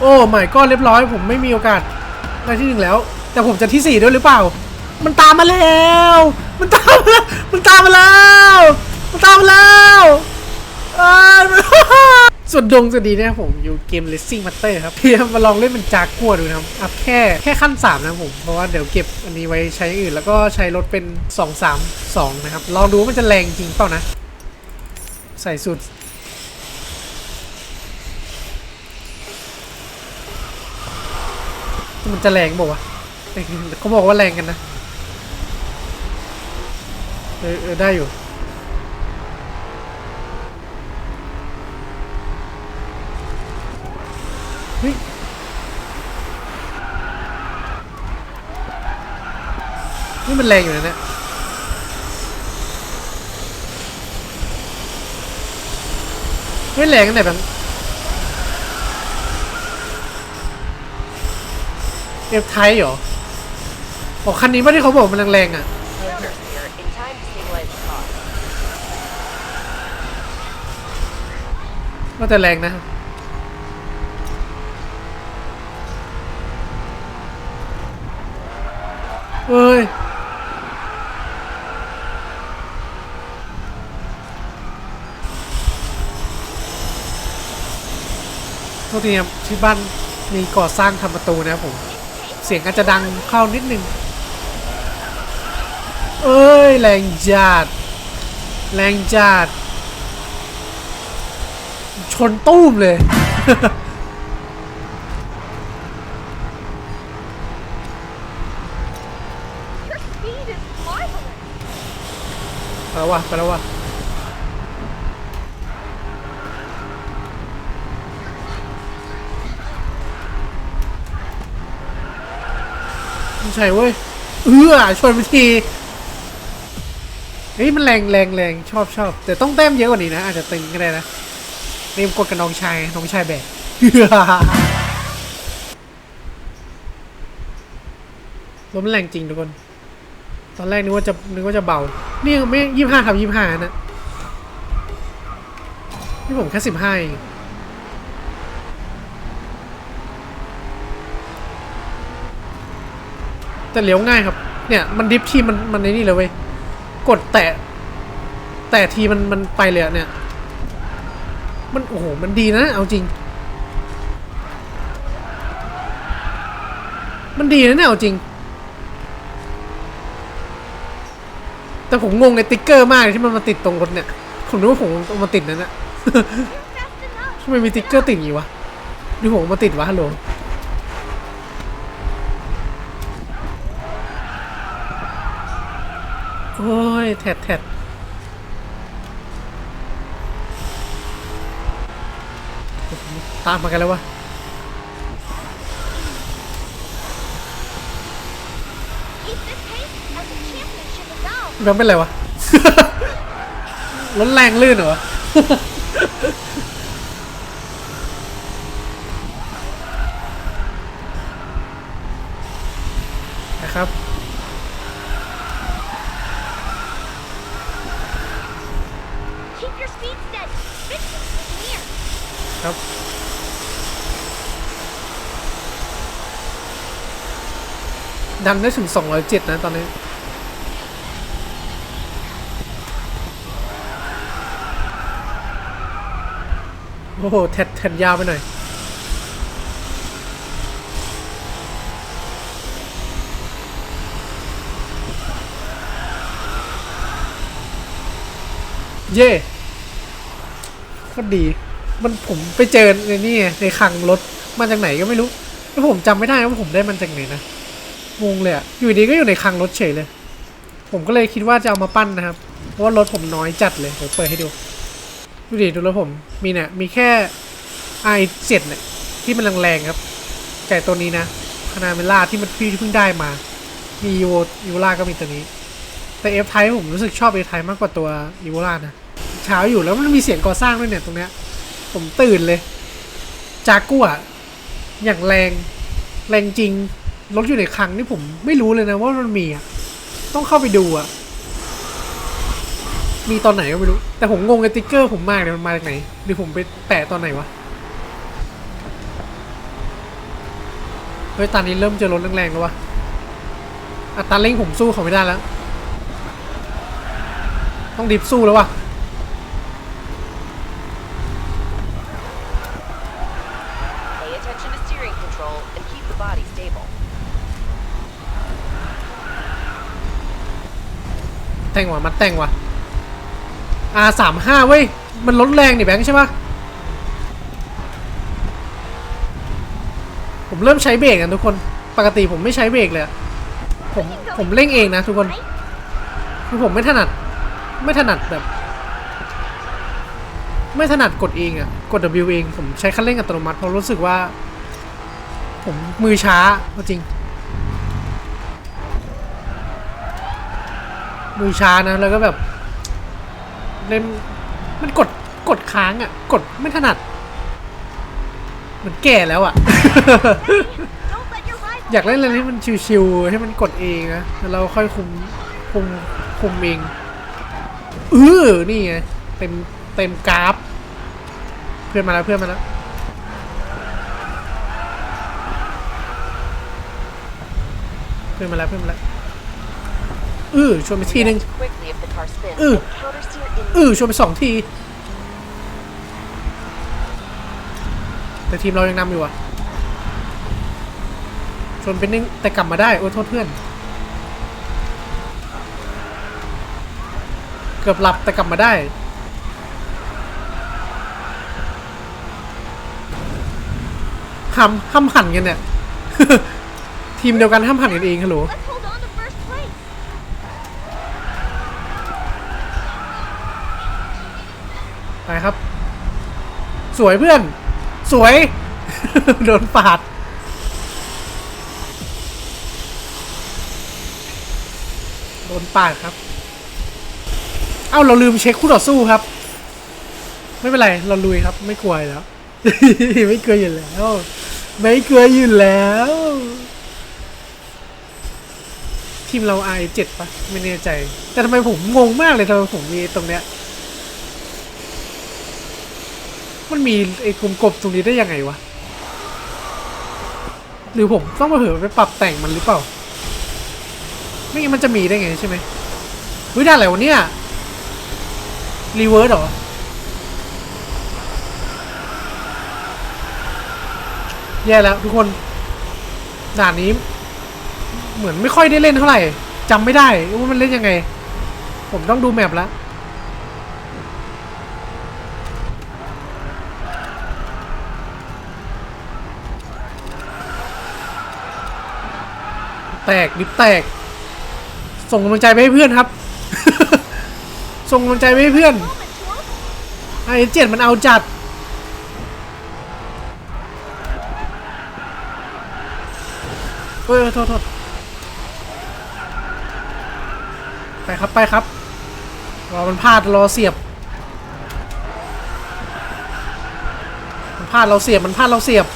โอ้ไม่ก็เรียบร้อย ผมไม่มีโอกาสได้ที่หนึ่งแล้ว แต่ผมจะที่สี่ด้วยหรือเปล่า มันตามมาแล้ว มันตามมามันตามมาแล้ว มันตามมาแล้วส่วนดวงจะดีเนี่ยผมอยู่เกม Racing Master ครับเพี่มาลองเล่นเป็นจากกัวดูนะครับอัพแค่แค่ขั้น 3 นะผม เพราะว่าเดี๋ยวเก็บอันนี้ไว้ใช้อื่น แล้วก็ใช้รถเป็น 2 3 2 นะครับ ลองดูว่ามันจะแรงจริงเปล่านะ ใส่สุด มันจะแรงบอกว่าเขาบอกว่าแรงกันนะเออเออได้อยู่เฮ้ยนี่มันแรงอยู่นะเนี่ยไม่แรงกันไหนแบบเอฟไทยเหรอบอกคันนี้ไม่ได้เขาบอกมันแรงๆอะ Filters here in time to stabilize the car. ก็จะแรงนะ เอ้ย โทษทีครับที่บ้านมีก่อสร้างทำประตูนะครับผม เสียงอาจจะดังเข้านิดนึง เอ้ย แรงจัดแรงจัดชนตู้มเลย ไปแล้ววะไปแล้ววะ ไม่ใช่เว้ย เอื้อชนไปทีเฮ้ยมันแรงแรงแรงชอบชอบแต่ต้องแต้มเยอะกว่านี้นะ อาจจะตึงก็ได้นะเนมกดกับน้องชายน้องชายแบกรถมันแรงจริงทุกคน ตอนแรกนึกว่าจะนึกว่าจะเบา นี่ไม่ยี่ห้าทำยี่ห้านะ นี่ผมแค่สิบห้าเอง แต่เลี้ยวง่ายครับ เนี่ยมันดิฟทีมันมันในนี่เลยเว้ย กดแตะ แตะทีมันมันไปเลยอะเนี่ย มันโอ้โห มันดีนะ เอาจริง มันดีนะเนี่ยเอาจริง แต่ผมงงไอ้ติ๊กเกอร์มากเลยที่มันมาติดตรงรถเนี่ย ผมนึกว่าผมมาติดนั่นนะ Fast enough. ทำไมมีติ๊กเกอร์ติดอยู่วะนี่ผมมาติดวะฮัลโหลโอ้ ยแทดแทดตามมากันแล้ววะ Keep this pace and the championship is ours. แบงค์เป็นไรวะรถแรงลื่นเหรอวะ นะครับ Keep your speed steady. Victory is near. ครับดันได้ถึง 207 นะตอนนี้ โอ้โห แทดแทดยาวไปหน่อย เย่ โคตรดี มันผมไปเจอในนี่ในคลังรถมาจากไหนก็ไม่รู้แล้วผมจำไม่ได้ว่าผมได้มันจากไหนนะงงเลยอะอยู่ดีก็อยู่ในคลังรถเฉยเลย ผมก็เลยคิดว่าจะเอามาปั้นนะครับ เพราะว่ารถผมน้อยจัดเลยผมเปิดให้ดู ดูดิดูรถผมมีเนี่ยมีแค่ i7 เนี่ยที่มันแรงๆครับไก่ตัวนี้นะคานาเมล่าที่มันพี่เพิ่งได้มา มียูยูล่าก็มีตัวนี้ แต่เอฟไทผมรู้สึกชอบเอฟไทมากกว่าตัวยูล่านะ เช้าอยู่แล้วมันมีเสียงก่อสร้างด้วยเนี่ยตรงเนี้ย ผมตื่นเลย จากกัวอย่างแรง แรงจริง รถอยู่ในคลังนี่ผมไม่รู้เลยนะว่ามันมีอะ ต้องเข้าไปดูอะ มีตอนไหนก็ไม่รู้ แต่ผมงงไอ้ติ๊กเกอร์ผมมากเลยมันมาจากไหนหรือผมไปแปะตอนไหนวะ เฮ้ยตอนนี้เริ่มเจอรถแรงๆแล้ววะอัตราเร่งผมสู้เขาไม่ได้แล้ว ต้องดิฟสู้แล้ววะ control and keep the body stable. แต่งว่ะมันแต่งว่ะ R สามห้าเว้ย มันลดแรงนี่แบงค์ใช่ปะผมเริ่มใช้เบรกกันทุกคน ปกติผมไม่ใช้เบรกเลยอะผมผมเร่งเองนะทุกคนคือผมไม่ถนัด ไม่ถนัดแบบ ไม่ถนัดกดเองอะกด W เอง ผมใช้คันเร่งอัตโนมัติเพราะรู้สึกว่า ผมมือช้าเอาจริง มือช้านะแล้วก็แบบเล่นมันกดกดค้างอะกดไม่ถนัดเหมือนแก่แล้วอะ Don't let your rival อยากเล่นอะไรที่มันชิวๆให้มันกดเองนะแล้วเราค่อยคุมคุมคุมเองเออนี่ไงเต็มเต็มกราฟ เพื่อนมาแล้วเพื่อนมาแล้ว เพื่อนมาแล้วเพื่อนมาแล้วเออชวนไปทีนึง React quickly if the car spins. Ooh. and counter steer in เออชวนไปสองที แต่ทีมเรายังนำอยู่อะชวนไปนึงแต่กลับมาได้โอ้ยโทษเพื่อน เกือบหลับแต่กลับมาได้ห้ามห้ามหันกันเนี่ย ทีมเดียวกันห้ามหันกันเองฮัลโหล Let's hold on to first place. ไปครับ สวยเพื่อน สวย โดนปาดโดนปาดครับ เอ้าเราลืมเช็คคู่ต่อสู้ครับ ไม่เป็นไร เราลุยครับ ไม่กลัวอยู่แล้ว ไม่กลัวอยู่แล้ว ไม่กลัวอยู่แล้ว ทีมเรา i7 ปะไม่แน่ใจ แต่ทำไมผมงงมากเลยทำไมผมมีตรงเนี้ย มันมีไอ้กลมกบตรงนี้ได้ยังไงวะ หรือผมต้องมาเผลอไปปรับแต่งมันหรือเปล่า ไม่งั้นมันจะมีได้ไงใช่ไหมเฮ้ยได้อะไรวะเนี่ย รีเวิร์สเหรอแย่แล้วทุกคน ด่านนี้ เหมือนไม่ค่อยได้เล่นเท่าไหร่จำไม่ได้ว่ามันเล่นยังไง ผมต้องดูแมปแล้วแตกดิบแตก ส่งกำลังใจไปให้เพื่อนครับ ส่งกำลังใจไปให้เพื่อนไอ้เจ็ดมันเอาจัดเอ้ยโทษโทษไป ครับไปครับรอมันพลาดรอเสียบ มันพลาดเราเสียบ มันพลาดเราเสียบ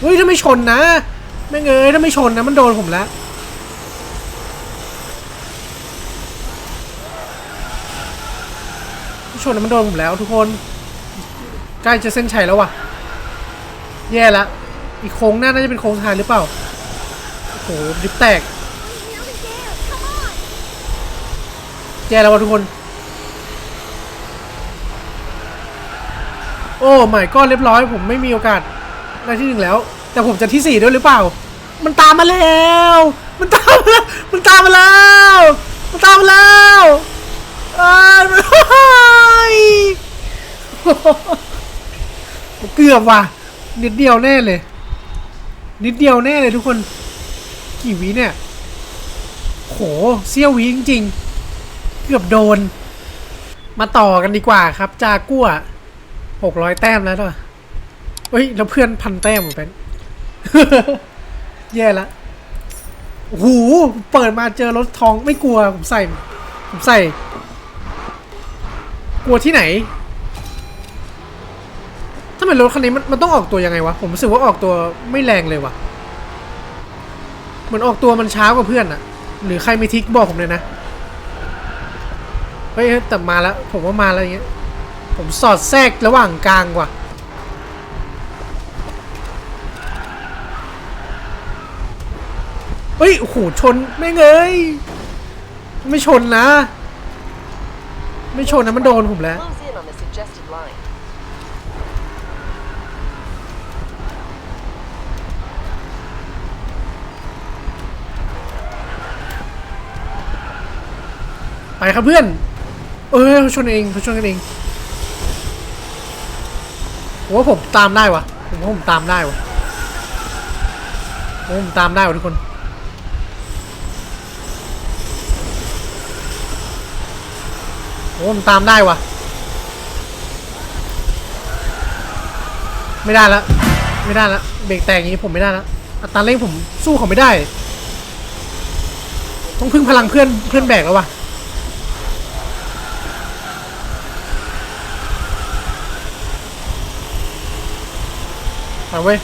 เฮ้ยถ้าไม่ชนนะ ไม่เงยถ้าไม่ชนนะมันโดนผมแล้วไม่ชนนะมันโดนผมแล้วทุกคน ใกล้จะเส้นชัยแล้วว่ะ แย่ละ อีกโค้งหน้าน่าจะเป็นโค้งทายหรือเปล่า โอ้โหดิบแตก แย่แล้ววะทุกคน โอ้ไม่ก็เรียบร้อย ผมไม่มีโอกาสได้ที่หนึ่งแล้ว แต่ผมจะที่สี่ด้วยหรือเปล่า มันตามมาแล้ว มันตามมามันตามมาแล้ว มันตามมาแล้วเอ้ยมันเฮ้ยเกือบว่ะนิดเดียวแน่เลย นิดเดียวแน่เลยทุกคน กี่วิเนี่ย โหเสี้ยววิจริงๆ เกือบโดน มาต่อกันดีกว่าครับ จากัวหกร้อยแต้มแล้วด้วยเฮ้ย แล้วเพื่อนพันแต้มเหมือนเป็น แย่ละโอ้โหเปิดมาเจอรถทองไม่กลัว ผมใส่ ผมใส่ กลัวที่ไหน ถ้าเป็นรถคันนี้มันมันต้องออกตัวยังไงวะ ผมรู้สึกว่าออกตัวไม่แรงเลยวะเหมือนออกตัวมันช้ากว่าเพื่อนอะหรือใครมีทิกบอกผมเลยนะ เฮ้ยแต่มาแล้ว ผมว่ามาแล้วอย่างเงี้ย ผมสอดแทรกระหว่างกลางว่ะเฮ้ยโอ้โหชนไม่เงยไม่ชนนะ ไม่ชนนะมันโดนผมแล้ว ไปครับเพื่อน เออเขาชนเองเขาชนกันเองผมว่าผมตามได้วะผมว่าผมตามได้วะผมผมตามได้วะทุกคน ผมผมตามได้วะไม่ได้ละไม่ได้ละเบรกแตกอย่างนี้ผมไม่ได้ละอัตราเร่งผมสู้เขาไม่ได้ ต้องพึ่งพลังเพื่อนเพื่อนแบกแล้ววะ ไปเว้ย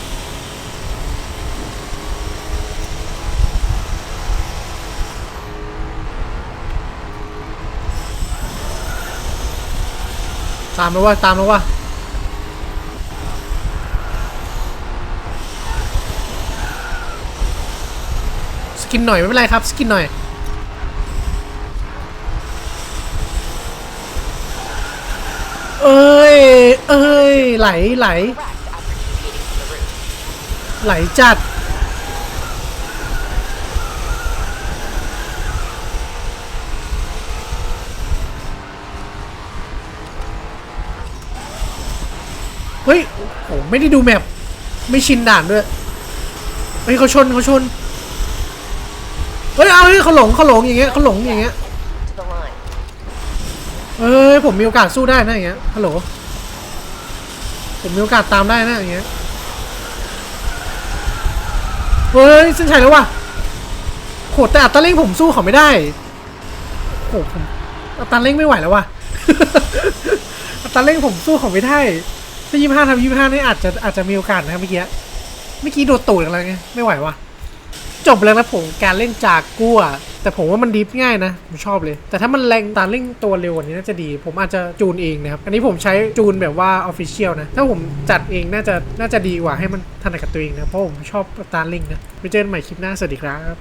ตามแล้วว่าตามแล้วว่าสกินหน่อยไม่เป็นไรครับ สกินหน่อยเอ้ย เอ้ย ไหลไหล ไหลจัด เฮ้ย โอ้ไม่ได้ดูแมปไม่ชินด่านด้วย เฮ้ยเขาชนเขาชน เฮ้ย เอาเฮ้ยเขาหลงเขาหลงอย่างเงี้ยเขาหลงอย่างเงี้ย เอ้ย ผมมีโอกาสสู้ได้นะอย่างเงี้ย ฮัลโหล ผมมีโอกาสตามได้นะอย่างเงี้ย เฮ้ยเส้นชัยแล้วว่ะโหแต่อัตราเร่งผมสู้เขาไม่ได้โหผมอัตราเร่งไม่ไหวแล้วว่ะอัตราเร่งผมสู้เขาไม่ได้ถ้ายี่ห้าทำยี่ห้านี่อาจจะอาจจะมีโอกาสนะครับเมื่อกี้เมื่อกี้โดดตูดอะไรไงไม่ไหวว่ะจบแล้วนะผมการเล่นจากกัว แต่ผมว่ามันดิฟง่ายนะ ผมชอบเลย แต่ถ้ามันแรงตาเร่งตัวเร็วกว่านี้น่าจะดี ผมอาจจะจูนเองนะครับ อันนี้ผมใช้จูนแบบว่าออฟฟิเชียลนะ ถ้าผมจัดเองน่าจะน่าจะดีกว่าให้มันถนัดกับตัวเองนะ เพราะผมชอบตาเร่งนะไปเจอกันใหม่คลิปหน้า สวัสดีครับ